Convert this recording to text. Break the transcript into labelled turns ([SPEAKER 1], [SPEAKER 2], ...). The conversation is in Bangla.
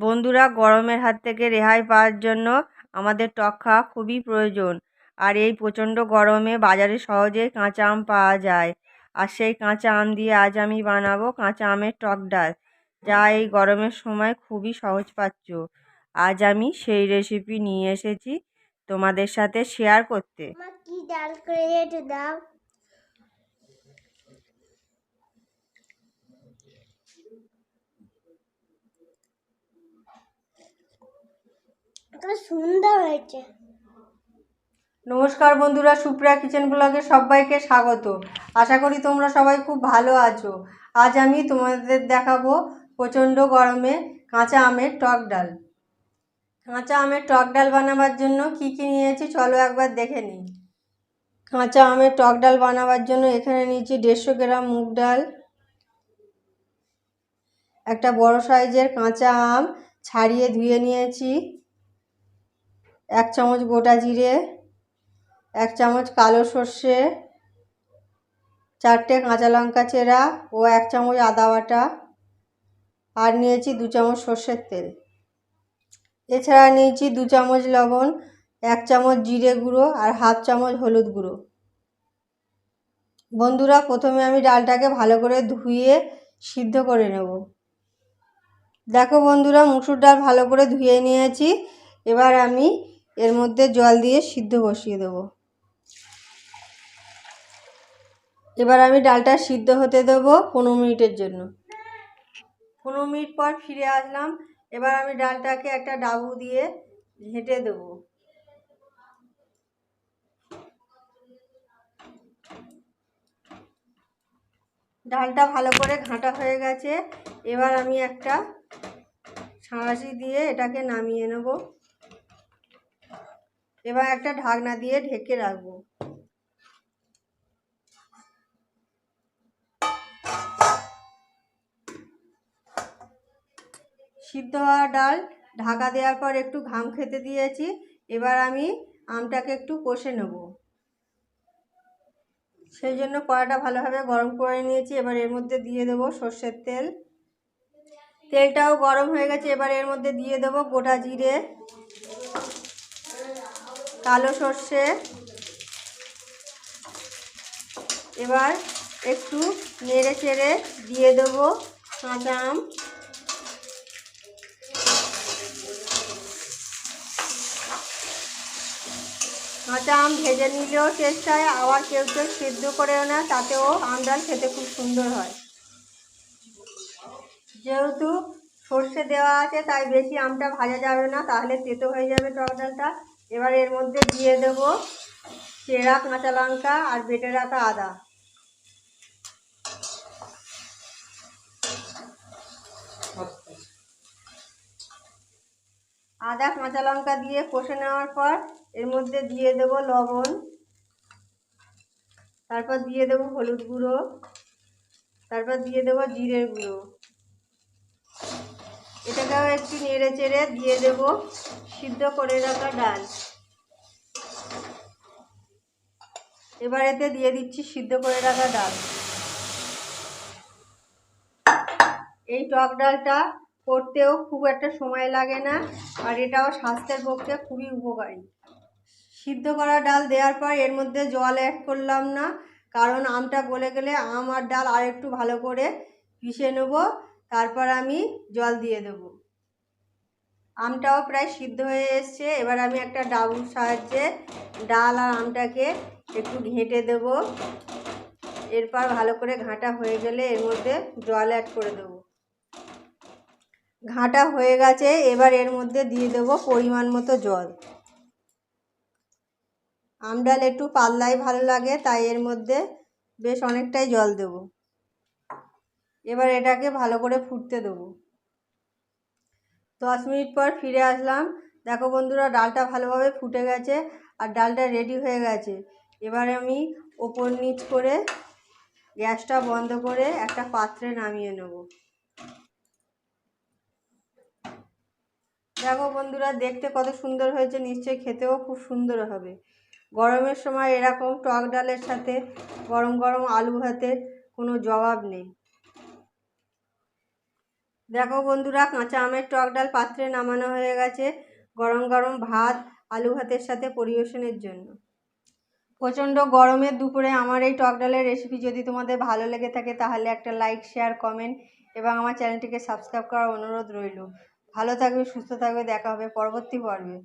[SPEAKER 1] বন্ধুরা গরমের হাত থেকে রেহাই পাওয়ার জন্য আমাদের টক খাওয়া খুবই প্রয়োজন। আর এই প্রচণ্ড গরমে বাজারে সহজেই কাঁচা আম পাওয়া যায়। আর সেই কাঁচা আম দিয়ে আজ আমি বানাবো কাঁচা আমের টক ডাল, যা এই গরমের সময় খুবই সহজ পাচ্ছ। আজ আমি সেই রেসিপি নিয়ে এসেছি তোমাদের সাথে শেয়ার করতে।
[SPEAKER 2] কি ডাল করে দাও?
[SPEAKER 1] নমস্কার বন্ধুরা, সুপ্রিয়া কিচেন ব্লগে সবাইকে স্বাগত। আশা করি তোমরা সবাই খুব ভালো আছো। আজ আমি তোমাদের দেখাবো প্রচণ্ড গরমে কাঁচা আমের টক ডাল। কাঁচা আমের টক ডাল বানাবার জন্য কি কি নিয়েছি চলো একবার দেখে নিই। কাঁচা আমের টক ডাল বানাবার জন্য এখানে নিয়েছি দেড়শো গ্রাম মুগ ডাল, একটা বড় সাইজের কাঁচা আম, ছাড়িয়ে ধুয়ে নিয়েছি। এক চামচ গোটা জিরে, এক চামচ কালো সর্ষে, চারটে কাঁচা লঙ্কা চেরা ও এক চামচ আদা বাটা আর নিয়েছি দু চামচ সর্ষের তেল। এছাড়া নিয়েছি দু চামচ লবণ, এক চামচ জিরে গুঁড়ো আর হাফ চামচ হলুদ গুঁড়ো। বন্ধুরা, প্রথমে আমি ডালটাকে ভালো করে ধুয়ে সিদ্ধ করে নেব। দেখো বন্ধুরা, মুসুর ডাল ভালো করে ধুয়ে নিয়েছি। এবার আমি এর মধ্যে জল দিয়ে সিদ্ধ বসিয়ে দেবো। এবার আমি ডালটা সিদ্ধ হতে দেবো পনেরো মিনিটের জন্য। পনেরো মিনিট পর ফিরে আসলাম। এবার আমি ডালটাকে একটা ডাবু দিয়ে ঘেঁটে দেবো। ডালটা ভালো করে ঘাঁটা হয়ে গেছে। এবার আমি একটা ছাঁড়াশি দিয়ে এটাকে নামিয়ে নেব। এবার একটা ঢাকনা দিয়ে ঢেকে রাখব। সিদ্ধ হওয়া ডাল ঢাকা দেওয়ার পর একটু ঘাম খেতে দিয়েছি, এবার আমি আমটাকে একটু কষে নেব। সেই জন্য কড়াটা ভালোভাবে গরম করে নিয়েছি, এবার এর মধ্যে দিয়ে দেবো সর্ষের তেল। তেলটাও গরম হয়ে গেছে, এবার এর মধ্যে দিয়ে দেবো গোটা জিরে। কালো সর্ষে। এবার একটু নেড়ে চেড়ে দিয়ে দেবো কাঁচা আম। কাঁচা আম ভেজে নিলেও টেস্ট হয়, আবার কেউ কেউ সেদ্ধ করেও না তাতেও আম ডাল খেতে খুব সুন্দর হয়। যেহেতু সর্ষে দেওয়া আছে, তাই বেশি আমটা ভাজা যাবে না, তাহলে তেতো হয়ে যাবে টক ডালটা। এবার এর মধ্যে দিয়ে দেব চেরা কাঁচা লঙ্কা আর বেটে রাখা আদা। আদা, কাঁচা লঙ্কা দিয়ে কষে নেওয়ার পর এর মধ্যে দিয়ে দেব লবণ। তারপর দিয়ে দেব হলুদ গুঁড়ো। তারপর দিয়ে দেব জিরের গুঁড়ো। এটাকেও একটু নেড়ে চেড়ে দিয়ে দেব সিদ্ধ করে রাখা ডাল। এবার এতে দিয়ে দিচ্ছি সিদ্ধ করে রাখা ডাল। এই টক ডালটা করতেও খুব একটা সময় লাগে না আর এটাও স্বাস্থ্যের পক্ষে খুবই উপকারী। সিদ্ধ করা ডাল দেওয়ার পর এর মধ্যে জল অ্যাড করলাম না, কারণ আমটা গলে গেলে আম আর ডাল আর একটু ভালো করে পিষে নেব, তারপর আমি জল দিয়ে দেব। আমটাও প্রায় সিদ্ধ হয়ে এসছে। এবার আমি একটা ডাবুর সাহায্যে ডাল আর আমটাকে একটু ঘেঁটে দেব। এরপর ভালো করে ঘাঁটা হয়ে গেলে এর মধ্যে জল অ্যাড করে দেবো। ঘাঁটা হয়ে গেছে, এবার এর মধ্যে দিয়ে দেব পরিমাণ মতো জল। আমডাল একটু পাতলাই ভালো লাগে, তাই এর মধ্যে বেশ অনেকটাই জল দেব। এবার এটাকে ভালো করে ফুটতে দেবো। দশ মিনিট পর ফিরে আসলাম। দেখো বন্ধুরা, ডালটা ভালোভাবে ফুটে গেছে আর ডালটা রেডি হয়ে গেছে। এবার আমি ওপর নিচ করে গ্যাসটা বন্ধ করে একটা পাত্রে নামিয়ে নেব। দেখো বন্ধুরা, দেখতে কত সুন্দর হয়েছে। নিশ্চয়ই খেতেও খুব সুন্দর হবে। গরমের সময় এরকম টক ডালের সাথে গরম গরম আলু ভাতের কোনো জবাব নেই। দেখো বন্ধুরা, কাঁচা আমের টক ডাল পাত্রে নামানো হয়ে গেছে গরম গরম ভাত, আলু ভাতের সাথে পরিবেশনের জন্য। প্রচণ্ড গরমের দুপুরে আমার এই টক ডালের রেসিপি যদি তোমাদের ভালো লেগে থাকে তাহলে একটা লাইক শেয়ার কমেন্ট এবং আমার চ্যানেলটিকে সাবস্ক্রাইব করার অনুরোধ রইল। ভালো থাকবে, সুস্থ থাকবে, দেখা হবে পরবর্তী পর্বে।